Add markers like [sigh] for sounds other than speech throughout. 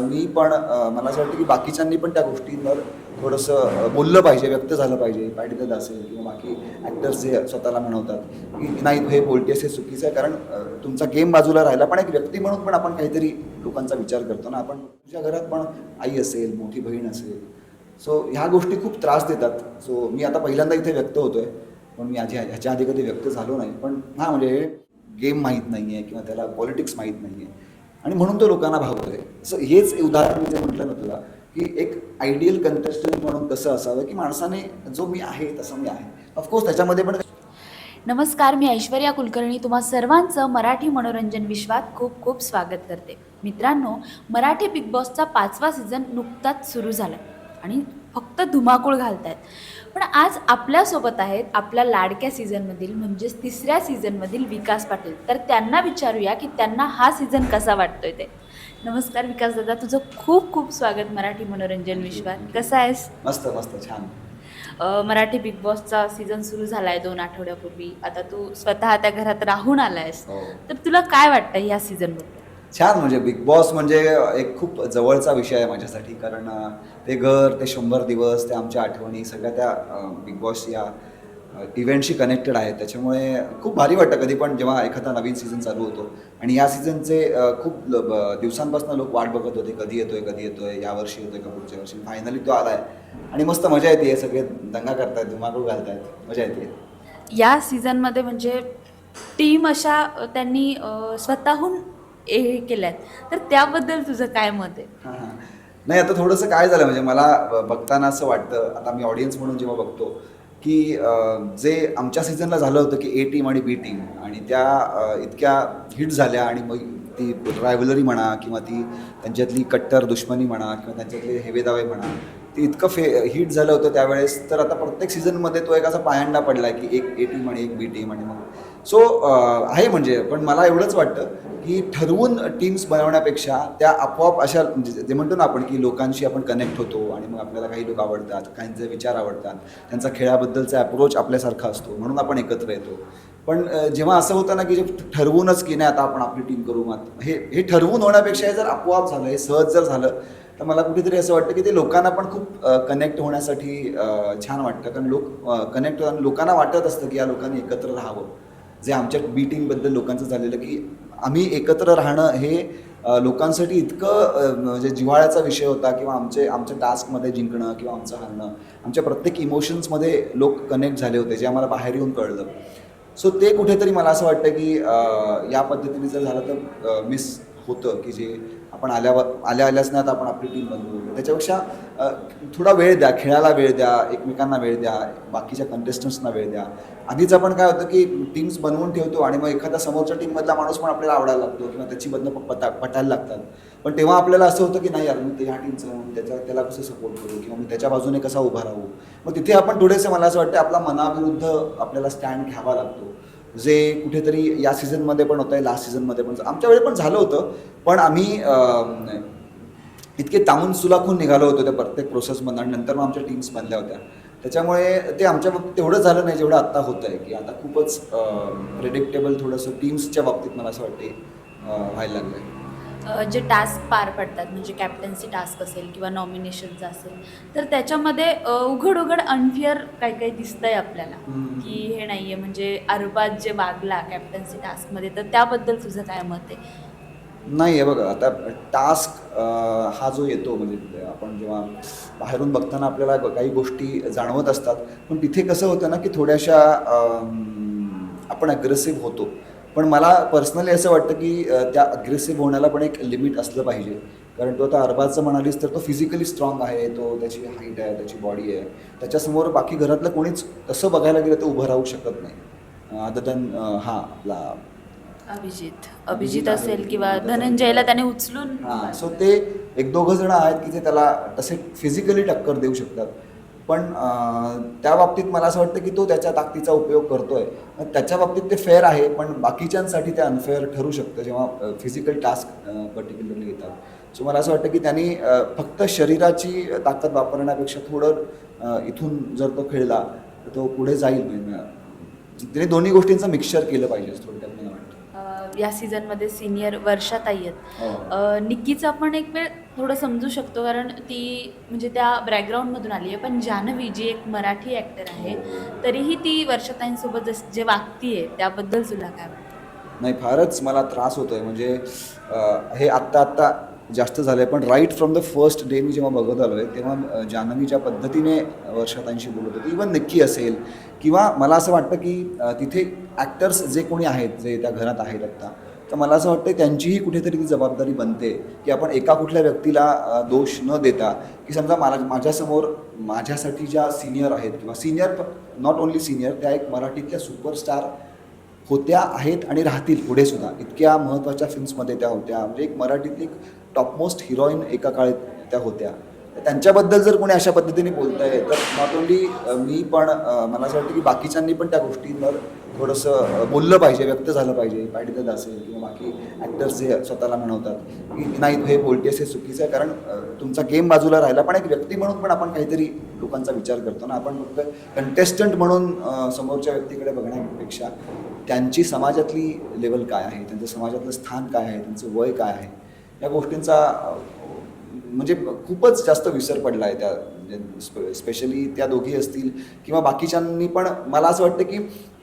मी पण मला असं वाटतं की बाकीच्यांनी पण त्या गोष्टींवर थोडंसं बोललं पाहिजे व्यक्त झालं पाहिजे पाटील असेल किंवा बाकी ॲक्टर्स जे स्वतःला म्हणवतात की नाही हे बोलतेस हे चुकीचं आहे कारण तुमचा गेम बाजूला राहिला पण एक व्यक्ती म्हणून पण आपण काहीतरी लोकांचा विचार करतो ना आपण तुझ्या घरात पण आई असेल मोठी बहीण असेल. सो ह्या गोष्टी खूप त्रास देतात. सो मी आता पहिल्यांदा इथे व्यक्त होतोय पण मी आधी ह्याच्या आधी कधी व्यक्त झालो नाही. पण हां म्हणजे गेम माहीत नाही आहे किंवा त्याला पॉलिटिक्स माहीत नाही आहे आणि म्हणून तो लोकांना भावतोय. सो हेच उदाहरण मी जे म्हटलं ना तुला की एक आयडियल कंटेस्टंट म्हणून कसं असावं की माणसाने जो मी आहे तसं मी आहे. ऑफकोर्स त्याच्यामध्ये पण नमस्कार मी ऐश्वर्या कुलकर्णी. तुम्हा सर्वांचं मराठी मनोरंजन विश्वात खूप खूप स्वागत करते. मित्रांनो मराठी बिग बॉसचा पाचवा सीझन नुकताच सुरू झाला आणि फक्त धुमाकूळ घालत आहेत पण आज आपल्यासोबत आहेत आपल्या लाडक्या सीझनमधील म्हणजेच तिसऱ्या सीझनमधील विकास पाटील. तर त्यांना विचारूया की त्यांना हा सीझन कसा वाटतोय ते. नमस्कार विकास दादा तुझं खूप खूप स्वागत मराठी मनोरंजन विश्वात. कसं आहेस? मस्त मस्त छान. मराठी बिग बॉसचा सीझन सुरू झाला आहे दोन आठवड्यापूर्वी. आता तू स्वतः त्या घरात राहून आलायस. हो. तर तुला काय वाटतं ह्या सीझनबद्दल छान म्हणजे बिग बॉस म्हणजे एक खूप जवळचा विषय आहे माझ्यासाठी. कारण ते घर ते शंभर दिवस त्या आमच्या आठवणी सगळ्या त्या बिग बॉस या इव्हेंटशी कनेक्टेड आहेत. त्याच्यामुळे खूप भारी वाटतं कधी पण जेव्हा एखादा नवीन सीझन चालू होतो. आणि या सीझनचे खूप दिवसांपासून लोक वाट बघत होते. कधी येतोय कधी येतोय यावर्षी येतोय का पुढच्या वर्षी? फायनली तो आलाय. आणि मस्त मजा येते सगळे दंगा करतायत धुमाकूळ घालतायत. मजा येते. या सीझनमध्ये म्हणजे टीम अशा त्यांनी स्वतःहून हे केल्यात तर त्याबद्दल तुझं काय मत आहे हां, हां. नाही आता थोडंसं काय झालं म्हणजे मला बघताना असं वाटतं आता मी ऑडियन्स म्हणून जेव्हा बघतो की जे आमच्या सीझनला झालं होतं की ए टीम आणि बी टीम आणि त्या इतक्या हिट झाल्या आणि मग ती रायव्हलरी म्हणा किंवा ती त्यांच्यातली कट्टर दुश्मनी म्हणा किंवा त्यांच्यातले हेवेदावे म्हणा ते इतकं फे हिट झालं होतं त्यावेळेस. तर आता प्रत्येक सीझनमध्ये तो एक असा पायंडा पडला की एक ए टीम आणि एक बी टीम आणि मग. सो आहे म्हणजे पण मला एवढंच वाटतं की ठरवून टीम्स बनवण्यापेक्षा त्या आपोआप अशा म्हणजे जे म्हणतो ना आपण की लोकांशी आपण कनेक्ट होतो आणि मग आपल्याला काही लोक आवडतात काहींचे विचार आवडतात त्यांचा खेळाबद्दलचा अप्रोच आपल्यासारखा असतो म्हणून आपण एकत्र येतो. पण जेव्हा असं होतं ना की जे ठरवूनच की नाही आता आपण आपली टीम करू मात हे हे ठरवून होण्यापेक्षा हे जर आपोआप झालं हे सहज जर झालं तर मला कुठेतरी असं वाटतं की ते लोकांना पण खूप कनेक्ट होण्यासाठी छान वाटतं. कारण लोक कनेक्ट लोकांना वाटत असतं की या लोकांनी एकत्र राहावं. जे आमच्या बी लोकांचं झालेलं की आम्ही एकत्र राहणं हे लोकांसाठी इतकं म्हणजे जिव्हाळ्याचा विषय होता किंवा आमचे आमच्या टास्कमध्ये जिंकणं किंवा आमचं हारणं आमच्या प्रत्येक इमोशन्समध्ये लोक कनेक्ट झाले होते जे आम्हाला बाहेर येऊन कळलं. सो ते कुठेतरी मला असं वाटतं की या पद्धतीने जर झालं तर मिस होतं की जे आपण आल्यावर आल्या आल्याच नाही आता आपण आपली टीम बनवू त्याच्यापेक्षा थोडा वेळ द्या खेळाला वेळ द्या एकमेकांना वेळ द्या बाकीच्या कंटेस्टंट्सना वेळ द्या. आधीच आपण काय होतं की टीम्स बनवून ठेवतो आणि मग एखादा समोरच्या टीममधला माणूस पण आपल्याला आवडायला लागतो किंवा त्याची बंद पता पटायला लागतात. पण तेव्हा आपल्याला असं होतं की नाही यार मी ते ह्या टीमचं म्हणून त्याच्या त्याला कसं सपोर्ट करू किंवा मी त्याच्या बाजूने कसा उभा राहू? मग तिथे आपण थोडेसे मला असं वाटतं आपला मनाविरुद्ध आपल्याला स्टँड घ्यावा लागतो. जे कुठेतरी या सीझनमध्ये पण होतं आहे लास्ट सीझनमध्ये पण. आमच्या वेळी पण झालं होतं पण आम्ही इतके तामून सुलाखून निघालो होतो त्या प्रत्येक प्रोसेसमधून आणि नंतर मग आमच्या टीम्स बनल्या होत्या. त्याच्यामुळे ते आमच्या बाबतीत तेवढं झालं नाही जेवढं आत्ता होतं आहे की आता खूपच प्रेडिक्टेबल थोडंसं टीम्सच्या बाबतीत मला असं वाटते व्हायला लागलं आहे जे टास्क पार पडतात म्हणजे कॅप्टन्सी टास्क असेल किंवा नॉमिनेशनचा असेल तर त्याच्यामध्ये उघड उघड अनफिअर काही काही दिसतंय आपल्याला. की हे नाहीये म्हणजे अरबाज जे वागला कॅप्टन्सी टास्कमध्ये तर त्याबद्दल तुझं काय मत आहे? नाही आहे बघा आता टास्क हा जो येतो म्हणजे आपण जेव्हा बाहेरून बघताना आपल्याला काही गोष्टी जाणवत असतात पण तिथे कसं होतं ना की थोड्याशा आपण अग्रेसिव्ह होतो. पण मला पर्सनली असं वाटतं की त्या अग्रेसिव्ह होण्याला पण एक लिमिट असलं पाहिजे. कारण तो आता अरबाजचं म्हणालीस तर तो फिजिकली स्ट्रॉंग आहे तो त्याची हाईट आहे त्याची बॉडी आहे. त्याच्यासमोर बाकी घरातलं कोणीच तसं बघायला गेलं तर उभं राहू शकत नाही. अदर दॅन हा आपला अभिजित. अभिजित असेल किंवा धनंजयला त्याने उचलून सो ते एक दोघं जण आहेत की ते त्याला तसे फिजिकली टक्कर देऊ शकतात. पण त्या बाबतीत मला असं वाटतं की तो त्याच्या ताकदीचा उपयोग करतोय. मग त्याच्या बाबतीत ते फेअर आहे पण बाकीच्यांसाठी ते अनफेअर ठरू शकतं जेव्हा फिजिकल टास्क पर्टिक्युलरली येतात. सो मला असं वाटतं की त्यांनी फक्त शरीराची ताकद वापरण्यापेक्षा थोडं इथून जर तो खेळला तर तो पुढे जाईल. म्हणजे त्याने दोन्ही गोष्टींचं मिक्सचर केलं पाहिजे थोडक्यात त्यांना या सीझनमध्ये सिनियर वर्षाताई आहेत. हो. निक्कीचं आपण एक वेळ थोडं समजू शकतो कारण ती म्हणजे त्या बॅकग्राऊंडमधून आली आहे. पण जान्हवी जी एक मराठी ॲक्टर आहे तरीही ती वर्षाताईंसोबत जस जे वागतीये त्याबद्दल तुला काय वाटतं? नाही फारच मला त्रास होतोय. म्हणजे हे आत्ता आत्ता जास्त झालं आहे पण right from the first day मी जेव्हा बघत आलो आहे तेव्हा जान्हवी ज्या पद्धतीने वर्षातांशी बोलत होती इवन नक्की असेल. किंवा मला असं वाटतं की तिथे ॲक्टर्स जे कोणी आहेत जे त्या घरात आहेत आत्ता तर मला असं वाटतं त्यांचीही कुठेतरी ती जबाबदारी बनते की आपण एका कुठल्या व्यक्तीला दोष न देता की समजा मला माझ्यासमोर माझ्यासाठी ज्या सिनियर आहेत किंवा सिनियर नॉट ओन्ली सिनियर त्या एक मराठीतल्या सुपरस्टार होत्या आहेत आणि राहतील पुढे सुद्धा. इतक्या महत्त्वाच्या फिल्म्समध्ये त्या होत्या. म्हणजे एक मराठीतली टॉपमोस्ट हिरोईन एका काळात त्या होत्या. तर त्यांच्याबद्दल जर कोणी अशा पद्धतीने बोलत आहे तर नॉट ओन्ली मी पण मला असं वाटतं की बाकीच्यांनी पण त्या गोष्टींवर थोडंसं बोललं पाहिजे व्यक्त झालं पाहिजे. पाटील असेल किंवा बाकी ॲक्टर्स जे स्वतःला म्हणवतात की नाही तू हे बोलतेस हे चुकीचं आहे. कारण तुमचा गेम बाजूला राहिला पण एक व्यक्ती म्हणून पण आपण काहीतरी लोकांचा विचार करतो ना. आपण फक्त कंटेस्टंट म्हणून समोरच्या व्यक्तीकडे बघण्यापेक्षा त्यांची समाजातली लेवल काय आहे? त्यांचं समाजातलं स्थान काय आहे? त्यांचं वय काय आहे? या गोष्टींचा म्हणजे खूपच जास्त विसर पडला आहे त्या म्हणजे स्पेशली त्या दोघी असतील किंवा बाकीच्यांनी पण. मला असं वाटतं की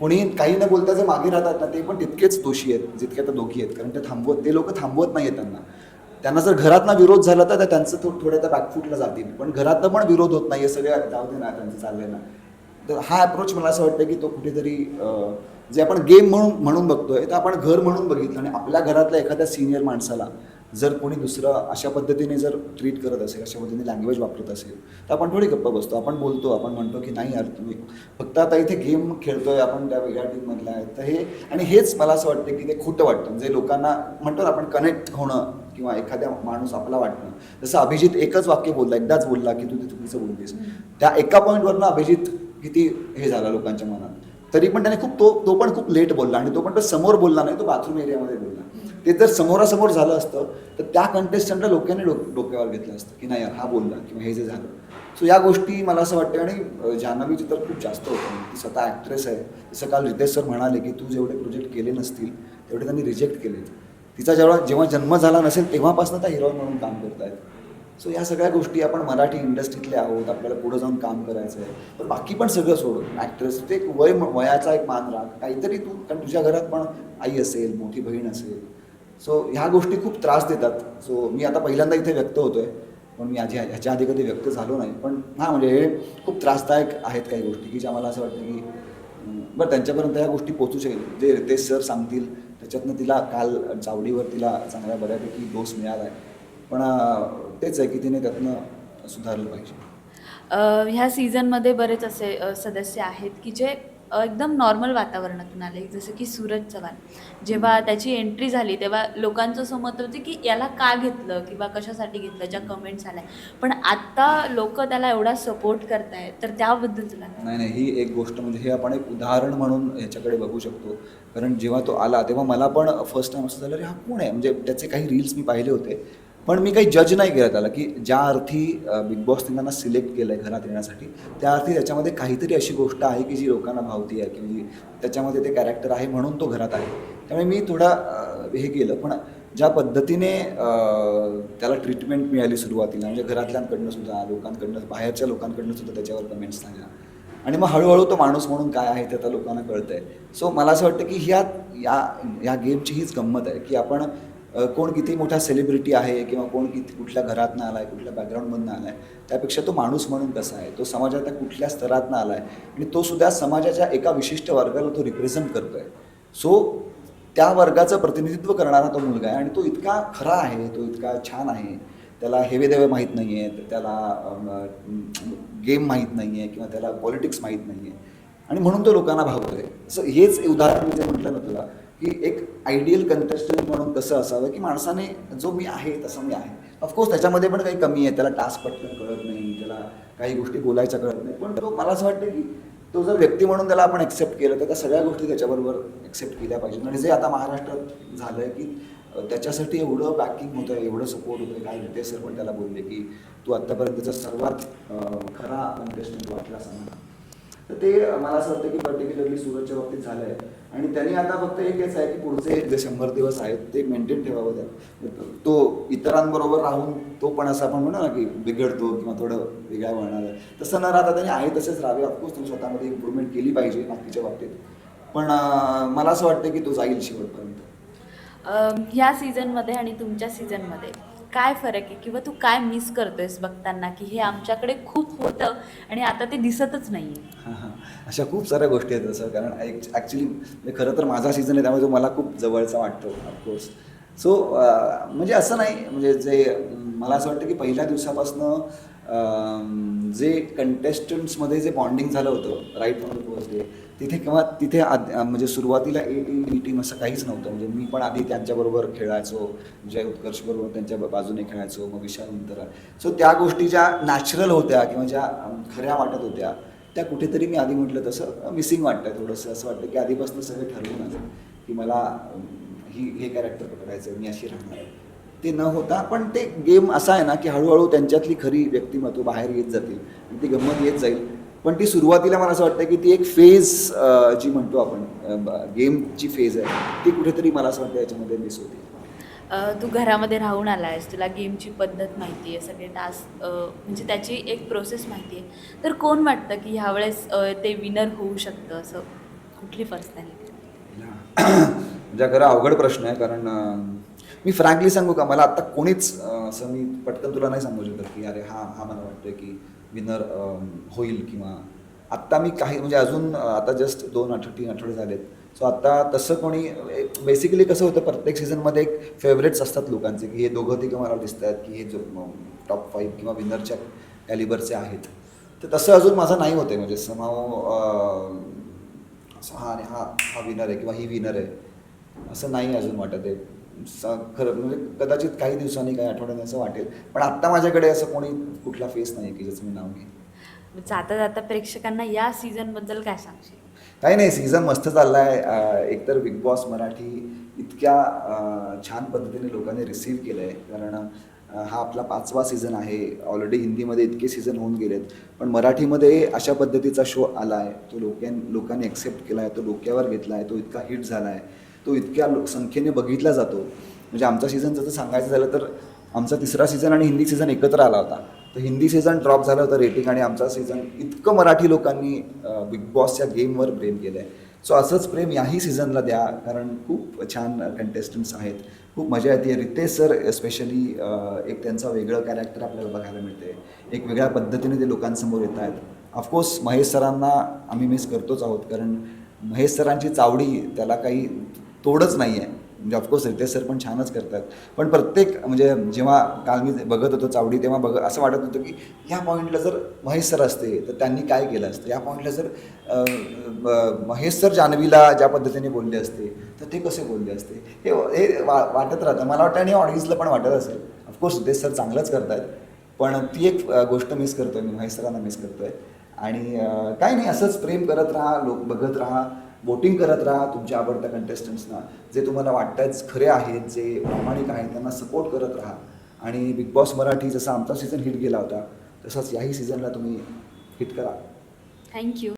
कोणी काही न बोलता जे मागे राहतात ना ते पण तितकेच दोषी आहेत जितके आता दोघी आहेत. कारण ते थांबवत ते लोक थांबवत नाही आहेत त्यांना. त्यांना जर घरातनं विरोध झाला तर त्यांचं थो थोड्या त्या बॅकफूटला जातील. पण घरातनं पण विरोध होत नाही हे सगळ्या जाऊ दे ना त्यांचं चाललंय ना. तर हा अप्रोच मला असं वाटतं की तो कुठेतरी जे आपण गेम म्हणून म्हणून बघतोय तर आपण घर म्हणून बघितलं आणि आपल्या घरातल्या एखाद्या सिनियर माणसाला जर कोणी दुसरं अशा पद्धतीने जर ट्रीट करत असेल अशा पद्धतीने लँग्वेज वापरत असेल तर आपण थोडी गप्पा बसतो. आपण बोलतो आपण म्हणतो की नाही यार तुम्ही फक्त आता इथे गेम खेळतोय आपण त्या वेगळ्या टीममधला आहे. तर हे आणि हेच मला असं वाटतं की ते खोटं वाटतं. म्हणजे लोकांना म्हणतो ना आपण कनेक्ट होणं किंवा एखाद्या माणूस आपला वाटणं. जसं अभिजित एकच वाक्य बोलला एकदाच बोलला की तू ते चुकीचं बोलतेस. त्या एका पॉईंटवरनं अभिजित किती हे झाला लोकांच्या मनात. तरी पण त्याने खूप तो तो पण खूप लेट बोलला आणि तो पण तो समोर बोलला नाही तो बाथरूम एरियामध्ये बोलला. ते जर समोरासमोर झालं असतं तर त्या कंटेस्टंटला लोकांनी डो डोक्यावर घेतलं असतं की नाही यार हा बोलला किंवा हे जे झालं. सो या गोष्टी मला असं वाटतं आणि अं, जान्हवीची तर खूप जास्त होतं ती स्वतः ॲक्ट्रेस आहे. जसं काल रितेश सर म्हणाले की तू जेवढे प्रोजेक्ट केले नसतील तेवढे त्यांनी रिजेक्ट केले तिचा जेव्हा जेव्हा जन्म झाला नसेल तेव्हापासून त्या हिरोईन म्हणून काम करत आहेत सो या सगळ्या गोष्टी आपण मराठी इंडस्ट्रीतले आहोत आपल्याला पुढे जाऊन काम करायचं आहे पण बाकी पण सगळं सोडून ॲक्ट्रेस ते एक वय वयाचा एक मान राख. काहीतरी तू कारण तुझ्या घरात पण आई असेल मोठी बहीण असेल सो ह्या गोष्टी खूप त्रास देतात. सो मी आता पहिल्यांदा इथे व्यक्त होतोय पण मी आधी ह्याच्या आधी कधी व्यक्त झालो नाही. पण हां म्हणजे हे खूप त्रासदायक आहेत काही गोष्टी की ज्या मला असं वाटतं की बरं त्यांच्यापर्यंत ह्या गोष्टी पोचू शकेल. जे रितेश सर सांगतील त्याच्यातनं तिला काल चावडीवर तिला चांगल्या बऱ्यापैकी डोस मिळाला आहे. पण तेच आहे की तिने त्यातनं सुधारलं पाहिजे. ह्या सीझनमध्ये बरेच असे सदस्य आहेत की जे एकदम नॉर्मल वातावरणातून आले. जसं की सूरज चव्हाण. जेव्हा त्याची एंट्री झाली तेव्हा लोकांचं असं मत होतं की याला का घेतलं किंवा कशासाठी घेतलं ज्या कमेंट्स आल्या. पण आत्ता लोक त्याला एवढा सपोर्ट करतायत तर त्याबद्दल तुला नाही नाही ही एक गोष्ट म्हणजे हे आपण एक उदाहरण म्हणून ह्याच्याकडे बघू शकतो. कारण जेव्हा तो आला तेव्हा मला पण फर्स्ट टाइम असं झालं अरे हा कोण आहे? म्हणजे त्याचे काही रील्स मी पाहिले होते. पण मी काही जज नाही केलं त्याला की ज्या अर्थी बिग बॉस त्यांना सिलेक्ट केलं आहे घरात येण्यासाठी त्या अर्थी त्याच्यामध्ये काहीतरी अशी गोष्ट आहे की जी लोकांना भावती आहे किंवा जी त्याच्यामध्ये ते कॅरेक्टर आहे म्हणून तो घरात आहे. त्यामुळे मी थोडा हे केलं. पण ज्या पद्धतीने त्याला ट्रीटमेंट मिळाली सुरुवातीला म्हणजे घरातल्यांकडनं सुद्धा लोकांकडनं बाहेरच्या लोकांकडनं सुद्धा त्याच्यावर कमेंट्स झाल्या आणि मग हळूहळू तो माणूस म्हणून काय आहे ते आता लोकांना कळतं आहे सो मला असं वाटतं की ह्या या या गेमची हीच गंमत आहे की आपण कोण किती मोठा सेलिब्रिटी आहे किंवा कोण किती कुठल्या घरातनं आला आहे कुठल्या बॅकग्राऊंडमधनं आला आहे त्यापेक्षा तो माणूस म्हणून कसा आहे? तो समाजाच्या कुठल्या स्तरातनं आला आहे आणि तो सुद्धा समाजाच्या एका विशिष्ट वर्गाला तो रिप्रेझेंट करतो आहे सो त्या वर्गाचं प्रतिनिधित्व करणारा तो मुलगा आहे आणि तो इतका खरा आहे तो इतका छान आहे. त्याला हेवेदेवे माहीत नाही आहेत त्याला गेम माहीत नाही आहे किंवा त्याला पॉलिटिक्स माहीत नाही आहे आणि म्हणून तो लोकांना भावतोय. असं हेच उदाहरण जे म्हटलं ना तुला की एक आयडियल कंटेस्टंट म्हणून कसं असावं की माणसाने जो मी आहे तसं मी आहे. ऑफकोर्स त्याच्यामध्ये पण काही कमी आहे. त्याला टास्क पटकन कळत नाही त्याला काही गोष्टी बोलायच्या कळत नाही. पण तो मला असं वाटतं की तो जर व्यक्ती म्हणून त्याला आपण ॲक्सेप्ट केलं तर त्या सगळ्या गोष्टी त्याच्याबरोबर ॲक्सेप्ट केल्या पाहिजेत. आणि जे आता महाराष्ट्रात झालं आहे की त्याच्यासाठी एवढं बॅकिंग होतं एवढं सपोर्ट होतं काय रितेश सर पण त्याला बोलले की तू आत्तापर्यंतचा सर्वात खरा कंटेस्टंट वाटला असं मला तर ते मला असं वाटतं की पर्टिक्युलरली सुरतच्या बाबतीत झालं आहे आणि त्यांनी आता फक्त एकच आहे की पुढचे जे शंभर दिवस आहेत ते मेंटेन ठेवावं त्या. तो इतरांबरोबर राहून तो पण असं आपण म्हणू ना की बिघडतो किंवा थोडं वेगळा वळणार आहे तसं न राहता त्यांनी आहे तसेच राहावे. ऑफकोर्स तुम्ही स्वतःमध्ये इम्प्रूव्हमेंट केली पाहिजे बाकीच्या बाबतीत. पण मला असं वाटतं की तो जाईल शेवटपर्यंत. ह्या सीझनमध्ये आणि तुमच्या सीझनमध्ये काय फरक आहे किंवा तू काय मिस करतोयस बघताना की हे आमच्याकडे खूप होतं आणि आता ते दिसतच नाही हां हां. अशा खूप साऱ्या गोष्टी आहेत तसं कारण एक ॲक्च्युली म्हणजे खरं तर माझा सीझन आहे त्यामुळे तो मला खूप जवळचा वाटतो ऑफकोर्स सो म्हणजे असं नाही म्हणजे जे मला असं वाटतं की पहिल्या दिवसापासनं जे कंटेस्टंट्समध्ये जे बॉन्डिंग झालं होतं right from the first day तिथे किंवा तिथे आद म्हणजे सुरुवातीला ए टीम बी टीम असं काहीच नव्हतं. म्हणजे मी पण आधी त्यांच्याबरोबर खेळायचो जय उत्कर्षबरोबर त्यांच्या बाजूने खेळायचो मग विशाल सो त्या गोष्टी ज्या नॅचरल होत्या किंवा ज्या खऱ्या वाटत होत्या त्या कुठेतरी मी आधी म्हटलं तसं मिसिंग वाटतं थोडंसं असं वाटतं की आधीपासून सगळं ठरवून की मला ही हे कॅरेक्टर पकडायचं मी अशी राहणार आहे. ते न होता पण ते गेम असा आहे ना की हळूहळू त्यांच्यातली खरी व्यक्तिमत्व बाहेर येत जातील आणि ती गंमत येत जाईल. पण ती सुरुवातीला मला असं वाटतं की ती एक फेज जी म्हणतो आपण गेमची फेज आहे ती कुठेतरी मला असं वाटतं याच्यामध्ये मिस होती. तू घरामध्ये राहून आला आहेस तुला गेमची पद्धत माहिती आहे सगळे टास्क म्हणजे त्याची एक प्रोसेस माहिती आहे तर कोण वाटतं की ह्यावेळेस ते विनर होऊ शकतं असं कुठली पर्सनॅलिटी म्हणजे [clears throat] खरं अवघड प्रश्न आहे कारण मी फ्रँकली सांगू का मला आत्ता कोणीच असं मी पटकन तुला नाही सांगू शकत की अरे हा हा मला वाटतं की विनर um, होईल किंवा आत्ता मी काही म्हणजे अजून आता जस्ट दोन आठवडे तीन आठवडे झालेत. सो आता तसं कोणी बेसिकली कसं होतं प्रत्येक सीझनमध्ये एक फेवरेट्स असतात लोकांचे की हे दोघं तिघं मला दिसत आहेत की हे जो टॉप फाईव्ह किंवा विनरच्या कॅलिबरचे आहेत. तर तसं अजून माझं नाही होतं म्हणजे समाव असं हा आणि हा हा विनर आहे किंवा ही विनर आहे असं नाही अजून वाटत आहे. स- खरं म्हणजे कदाचित काही दिवसांनी काही आठवड्यांनी असं वाटेल. पण आत्ता माझ्याकडे असं कोणी कुठला फेस नाही की ज्याचं मी नाव घेईन. जाता जाता प्रेक्षकांना या सीझनबद्दल काय सांगशील? काही नाही सीझन मस्त चालला आहे एकतर बिग बॉस मराठी इतक्या छान पद्धतीने लोकांनी रिसीव्ह केलं आहे कारण हा आपला पाचवा सीझन आहे. ऑलरेडी हिंदीमध्ये इतके सीझन होऊन गेलेत. पण मराठीमध्ये अशा पद्धतीचा शो आला आहे तो लोकां लोकांनी ॲक्सेप्ट केला आहे तो डोक्यावर घेतला आहे तो इतका हिट झाला आहे तो इतक्या लोकसंख्येने बघितला जातो. म्हणजे आमचा सीझन जसं सांगायचं झालं तर आमचा तिसरा सीझन आणि हिंदी सीझन एकत्र आला होता. तर हिंदी सीझन ड्रॉप झालं होतं रेटिंग आणि आमचा सीझन इतकं मराठी लोकांनी बिग बॉसच्या गेमवर प्रेम केलं आहे सो असंच प्रेम याही सीझनला द्या कारण खूप छान कंटेस्टंट्स आहेत. खूप मजा येते. रितेश सर स्पेशली एक त्यांचं वेगळं कॅरेक्टर आपल्याला बघायला मिळते एक वेगळ्या पद्धतीने ते लोकांसमोर येत आहेत. ऑफकोर्स महेश सरांना आम्ही मिस करतोच आहोत कारण महेश सरांची चावडी त्याला काही तोडच नाही आहे म्हणजे ऑफकोर्स रितेश सर पण छानच करतात. पण प्रत्येक म्हणजे जेव्हा काल मी बघत होतो चावडी तेव्हा बघ असं वाटत होतं की ह्या पॉईंटला जर महेश सर असते तर त्यांनी काय केलं असतं? या पॉईंटला जर महेश सर जान्हवीला ज्या पद्धतीने बोलले असते तर ते कसे बोलले असते? हे हे वा वाटत राहतं. मला वाटतं आणि ऑडियन्सला पण वाटत असेल. ऑफकोर्स रितेश सर चांगलंच करतात पण ती एक गोष्ट मिस करतोय मी. महेश सरांना मिस करतोय. आणि काही नाही असंच प्रेम करत राहा लोक बघत राहा. वोटिंग करत राहा तुमच्या आवडत्या कंटेस्टंट्सना जे तुम्हाला वाटतंच खरे आहेत जे प्रामाणिक आहेत त्यांना सपोर्ट करत राहा. आणि बिग बॉस मराठी जसा आमचा सीझन हिट गेला होता तसाच याही सीझनला तुम्ही हिट करा. थँक्यू